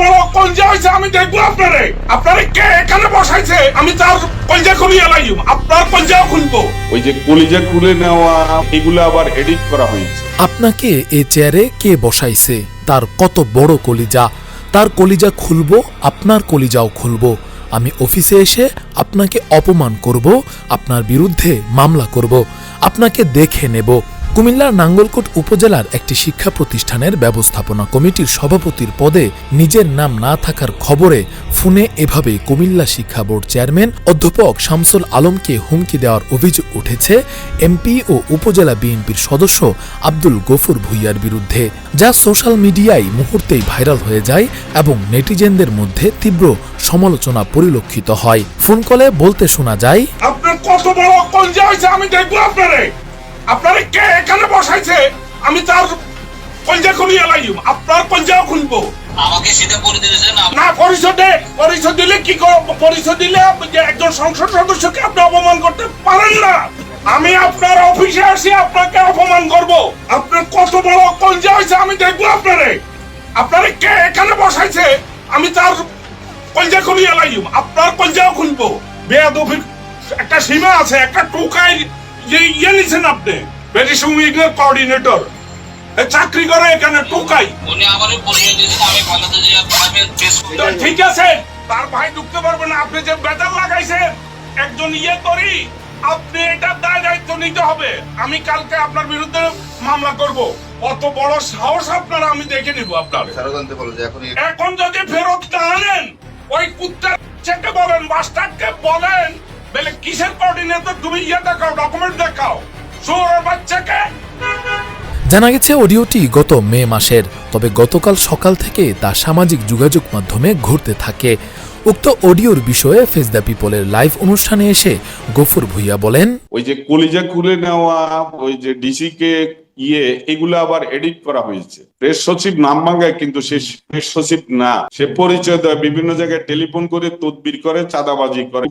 বড় কলজা হয়েছে আমি দেখব আপনারে। আপনারে কে এখানে বসাইছে? আমি তার কলজা খুলিয়ে লাইম। আপনার কলজাও খুলবো। ওই যে কলিজা খুলে নেওয়া এগুলো আবার এডিট করা হয়েছে। আপনাকে এ চেয়ারে কে বসাইছে? তার কত বড় কলিজা। তার কলিজা খুলবো আপনার কলিজাও খুলবো। আমি অফিসে এসে আপনাকে অপমান করব আপনার বিরুদ্ধে মামলা করব আপনাকে দেখে নেব। কুমিল্লার নাঙ্গলকোট উপজেলার একটি শিক্ষা প্রতিষ্ঠানের ব্যবস্থাপনা কমিটির সভাপতির পদে নিজের নাম না থাকার খবরে ফোনে এভাবে কুমিল্লা শিক্ষা বোর্ড চেয়ারম্যান অধ্যাপক শামসুল আলমকে হুমকি দেওয়ার অভিযোগ উঠেছে এমপি ও উপজেলা বিএনপির সদস্য আব্দুল গফুর ভুইয়ার বিরুদ্ধে, যা সোশ্যাল মিডিয়ায় মুহূর্তেই ভাইরাল হয়ে যায় এবং নেটিজেনদের মধ্যে তীব্র সমালোচনা পরিলক্ষিত হয়। ফোন কলে বলতে শোনা যায়, আপনার কত বড় আমি দেখব আপনারে। আপনারে কে এখানে বসাইছে? আমি তার কলজা খুলিয়ে লাইম আপনার কলজাও খুলবো। আমাকে সেটা করে দিয়েছেন না পরিষদে পরিষদ দিলে কি পরিষদ দিলে যে একজন সংসদ সদস্যকে আপনি অপমান করতে পারেন না। আমি আপনার অফিসে আসি আপনাকে অপমান করব। আপনার কত বড় কলজা হয়েছে আমি দেখব আপনারে। আপনারে কে এখানে বসাইছে? আমি তার কলজা খুলিয়ে লাইম আপনার কলজাও খুলবো। বেয়াদফির একটা সীমা আছে একটা টোকাই ইয়ে নিছেন আপনি? কোঅর্ডিনেটর চাকরি করে এখানে টোকাই। উনি পরিচয় দিয়েছেন আমি বাংলাদেশে প্রেস ঠিক আছে তার ভাই ঢুকতে পারবে না আপনি যে বেতন লাগাইছেন একজন ইয়ে করি আপনি এটার দায় দায়িত্ব নিতে হবে। আমি কালকে আপনার বিরুদ্ধে মামলা করব। অত বড় সাহস আপনার আমি দেখে নিব আপনার বলো যে এখন এখন যদি ফেরত না আনেন ওই কুত্তার চেকে বলেন মাস্টারকে বলেন বলে কিসের কোঅর্ডিনেটর তুমি ইয়ে দেখাও ডকুমেন্ট দেখাও? সুরের বাচ্চাকে? জানা গেছে অডিওটি গত মে মাসের তবে গতকাল সকাল থেকে তা সামাজিক যোগাযোগ মাধ্যমে ঘুরতে থাকে। উক্ত অডিওর বিষয়ে ফেস দ্য পিপলের লাইভ অনুষ্ঠানে এসে গফুর ভুইয়া বলেন ওই যে কলিজা খুলে নেওয়া ওই যে ডিসি কে ইয়ে এগুলো আবার এডিট করা হয়েছে। প্রেস সচিব নাম মাঙ্গায় কিন্তু সে প্রেস সচিব না। সে পরিচয় দেয় বিভিন্ন জায়গায় টেলিফোন করে তদবির করে চাঁদাবাজি করে।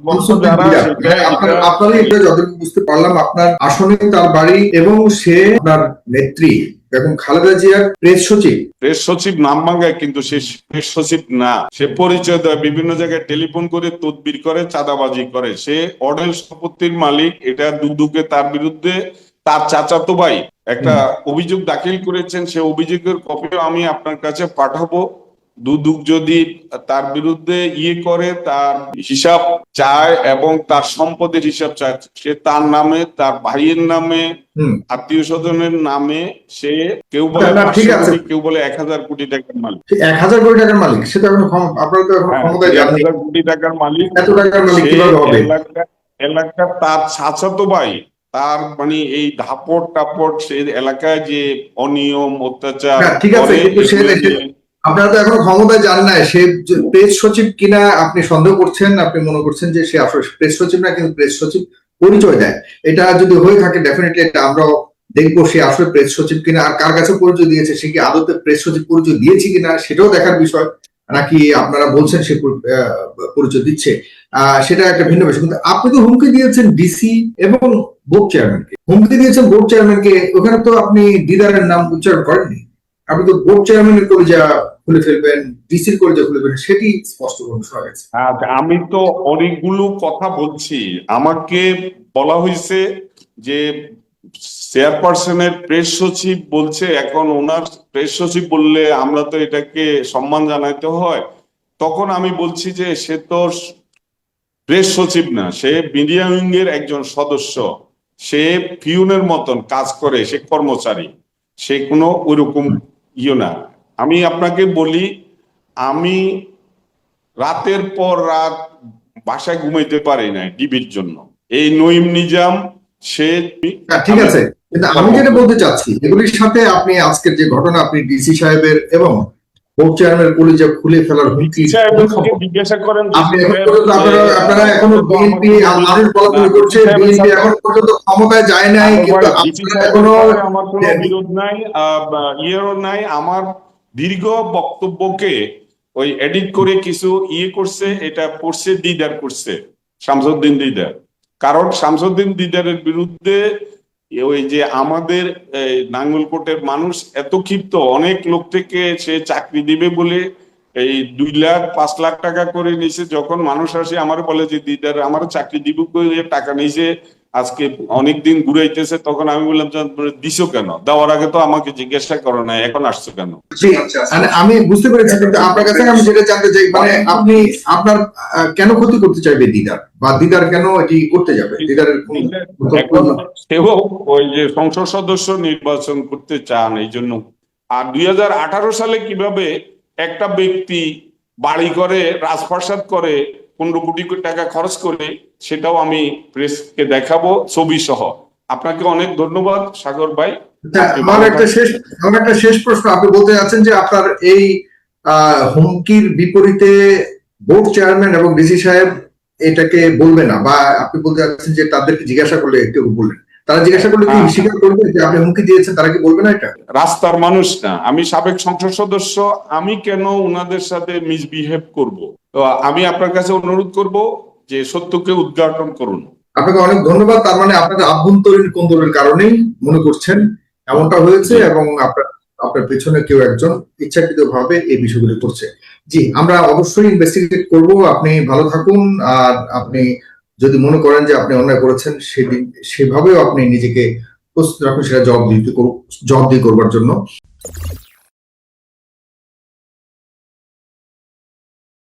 যতটুকু বুঝতে পারলাম আপনার আসনে তার বাড়ি এবং সে আপনার নেত্রী এবং খালেদা জিয়ার প্রেস সচিব। প্রেস সচিব নাম মাঙ্গায় কিন্তু সে প্রেস সচিব না। সে পরিচয় দেয় বিভিন্ন জায়গায় টেলিফোন করে তদবির করে চাঁদাবাজি করে। সে অডেল সম্পত্তির মালিক এটা দুদুকে তার বিরুদ্ধে তার চাচাতো ভাই। একটা অভিযোগ দাখিল করেছেন সে অভিযোগের কপিও আমি আপনার কাছে পাঠাবো। দুদুক যদি তার বিরুদ্ধে ইয়ে করে তার হিসাব চায় এবং তার সম্পদের হিসাব চায় সে তার নামে তার ভাইয়ের নামে আত্মীয় স্বজনের নামে সে কেউ বলে ঠিক আছে। কেউ বলে এক হাজার কোটি টাকার মালিক। এক হাজার কোটি টাকার মালিক সেটা ক্ষম- তো হ্যাঁ, ক্ষমতায় এক হাজার কোটি টাকার মালিক এত টাকার মালিক কীভাবে হবে? এলাকা তার চাচাতো ভাই তার মানে এই ধাপট টাপট সে এলাকায় যে অনিয়ম অত্যাচার হ্যাঁ, ঠিক আছে, কিন্তু সে- আপনারা তো এখনও ক্ষমতায় যান নাই সে প্রেস সচিব কিনা আপনি সন্দেহ করছেন আপনি মনে করছেন যে সে আসলে প্রেস সচিব না কিন্তু প্রেস সচিব পরিচয় দেয়। এটা যদি হয়ে থাকে ডেফিনেটলি এটা আমরাও দেখব সে আসলে প্রেস সচিব কিনা আর কার কাছে পরিচয় দিয়েছে সে কি আদতে প্রেস সচিব পরিচয় দিয়েছে কিনা সেটাও দেখার বিষয়। নাকি আপনারা বলছেন সে পরিচয় দিচ্ছে? সেটা একটা ভিন্ন বিষয়। কিন্তু আপনি তো হুমকি দিয়েছেন ডিসি এবং বোর্ড চেয়ারম্যানকে হুমকি দিয়েছেন বোর্ড চেয়ারম্যানকে ওখানে তো আপনি দিদারের নাম উচ্চারণ করেননি। আপনি তো বোর্ড চেয়ারম্যানের কলেজা খুলে ফেলবেন ডিসির কলেজা খুলে ফেলবেন সেটি স্পষ্ট করে শোনা আচ্ছা, আমি তো অনেকগুলো কথা বলছি। আমাকে বলা হয়েছে যে চেয়ারপারসনের প্রেস সচিব বলছে এখন ওনার প্রেস সচিব বললে আমরা তো এটাকে সম্মান জানাইতে হয়। তখন আমি বলছি যে সে তো প্রেস সচিব না, সে মিডিয়া উইং এর একজন সদস্য। সে পিউনের মতন কাজ করে, সে কর্মচারী। সে কোনো ওইরকম ইয়ে না। আমি আপনাকে বলি, আমি রাতের পর রাত বাসায় ঘুমাইতে পারি না ডিবির জন্য। এই নইম নিজাম, সে ঠিক আছে। আমি যেটা বলতে চাচ্ছি, এগুলির সাথে আপনি আজকের যে ঘটনা, আপনি ডিসি সাহেবের এবং বোর্ড চেয়ারম্যানের কলেজা খুলে ফেলার হুমকি জিজ্ঞাসা করেন আপনারা আপনারা এখনও বিএনপি মানুষ বলাবলি করছে। বিএনপি এখন পর্যন্ত ক্ষমতায় যায় নাই কিন্তু আপনারা এখনও আমার কোনো বিরোধ নাই ইয়েরও নাই। আমার দীর্ঘ বক্তব্যকে ওই এডিট করে কিছু ইয়ে করছে এটা পড়ছে দিদার করছে শামসুদ্দিন দিদার। কারণ শামসুদ্দিন দিদারের বিরুদ্ধে ওই যে আমাদের নাঙ্গলকোটের মানুষ এত ক্ষিপ্ত, অনেক লোক থেকে সে চাকরি দিবে বলে এই দুই লাখ, পাঁচ লাখ টাকা করে নিছে। যখন মানুষ আসে আমার বলে যে, দিদার আমার চাকরি দিব টাকা নিছে আজকে অনেক অনেকদিন ঘুরাইতেছে তখন আমি বললাম দিছো কেন? দেওয়ার আগে তো আমাকে জিজ্ঞাসা করো না এখন আসছো কেন? মানে আমি বুঝতে পেরেছি কিন্তু আপনার কাছে আমি যেটা জানতে চাই মানে আপনি আপনার কেন ক্ষতি করতে চাইবে দিদার? বা দিদার কেন এটি করতে যাবে? দিদারের কোনো সেও ওই যে সংসদ সদস্য নির্বাচন করতে চান এই জন্য। আর দুই হাজার আঠারো সালে কীভাবে একটা ব্যক্তি বাড়ি করে রাজপ্রাসাদ করে পনেরো কোটি টাকা খরচ করে সেটাও আমি প্রেসকে দেখাবো ছবি সহ। আপনাকে অনেক ধন্যবাদ সাগর ভাই। আচ্ছা, আমার একটা শেষ আমার একটা শেষ প্রশ্ন। আপনি বলতে যাচ্ছেন যে আপনার এই আহ, হুমকির বিপরীতে বোর্ড চেয়ারম্যান এবং ডিসি সাহেব এটাকে বলবে না বা আপনি বলতে যাচ্ছেন যে তাদেরকে জিজ্ঞাসা করলে একটু বললেন তারা জিজ্ঞাসা করলে কি হ্যাঁ। স্বীকার করবে যে আপনি হুমকি দিয়েছেন? তারা কি বলবে না এটা? রাস্তার মানুষ না। আমি সাবেক সংসদ সদস্য আমি কেন ওনাদের সাথে মিসবিহেভ করব? তো আমি আপনার কাছে অনুরোধ করব যে সত্যকে উদ্ঘাটন করুন। আপনাকে অনেক ধন্যবাদ। তার মানে আপনাদের আভ্যন্তরীণ কোন্দলের কারণেই মনে করছেন এমনটা হয়েছে এবং আপনার আপনার পেছনে কেউ একজন ইচ্ছাকৃত ভাবে এই বিষয়গুলি করছে। জি আমরা অবশ্যই ইনভেস্টিগেট করব। আপনি ভালো থাকুন। আর আপনি যদি মনে করেন যে আপনি অন্যায় করেছেন সেদিন সেভাবেও আপনি নিজেকে প্রস্তুত রাখুন, সেটা দিতে জবাবদিহি করবার জন্য।